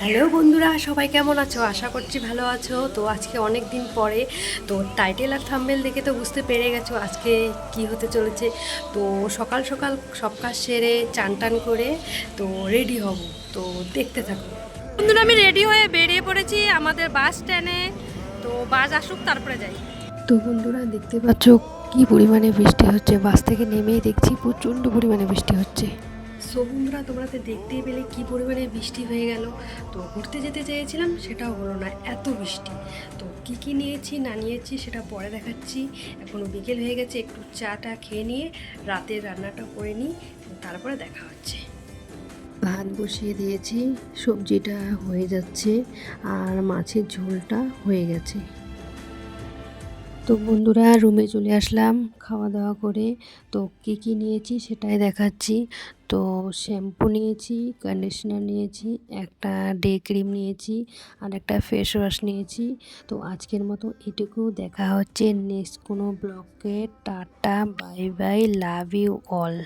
Hello বন্ধুরা, সবাই কেমন আছো? আশা করছি ভালো আছো। তো আজকে অনেক দিন পরে, তো টাইটেল আর থাম্বেল দেখে তো বুঝতে পেরে গেছো আজকে কি হতে চলেছে। তো সকাল সকাল সব কাজ সেরে চান টান করে, তো রেডি হব। তো দেখতে থাকো। বন্ধুরা, আমি রেডি হয়ে বেরিয়ে পড়েছি আমাদের বাস স্ট্যান্ডে তো বাস আসুক, তারপরে যাই। তো বন্ধুরা, দেখতে পাচ্ছ কি পরিমাণে বৃষ্টি হচ্ছে। বাস থেকে নেমেই দেখছি প্রচণ্ড পরিমাণে বৃষ্টি হচ্ছে। সো বন্ধুরা, তোমরা তো দেখতেই পেলে কি পরিমাণে বৃষ্টি হয়ে গেল। তো ঘুরতে যেতে চেয়েছিলাম, সেটাও হলো না, এত বৃষ্টি। তো কি কি নিয়েছি, না নিয়েছি, সেটা পরে দেখাচ্ছি। এখনও বিকেল হয়ে গেছে, একটু চাটা খেয়ে নিয়ে রাতের রান্নাটা করে নিই, তারপরে দেখা হচ্ছে। ভাত বসিয়ে দিয়েছি, সবজিটা হয়ে যাচ্ছে, আর মাছের ঝোলটা হয়ে গেছে। তো বন্ধুরা রুমে চলে আসলাম খাওয়া দাওয়া করে। তো কী কী নিয়েছি সেটাই দেখাচ্ছি। তো শ্যাম্পু নিয়েছি কন্ডিশনার নিয়েছি, একটা ডে ক্রিম নিয়েছি আর একটা ফেস ওয়াশ নিয়েছি। তো আজকের মতো এটুকু। দেখা হচ্ছে নেক্সট কোনো ব্লকে tata bye bye love you all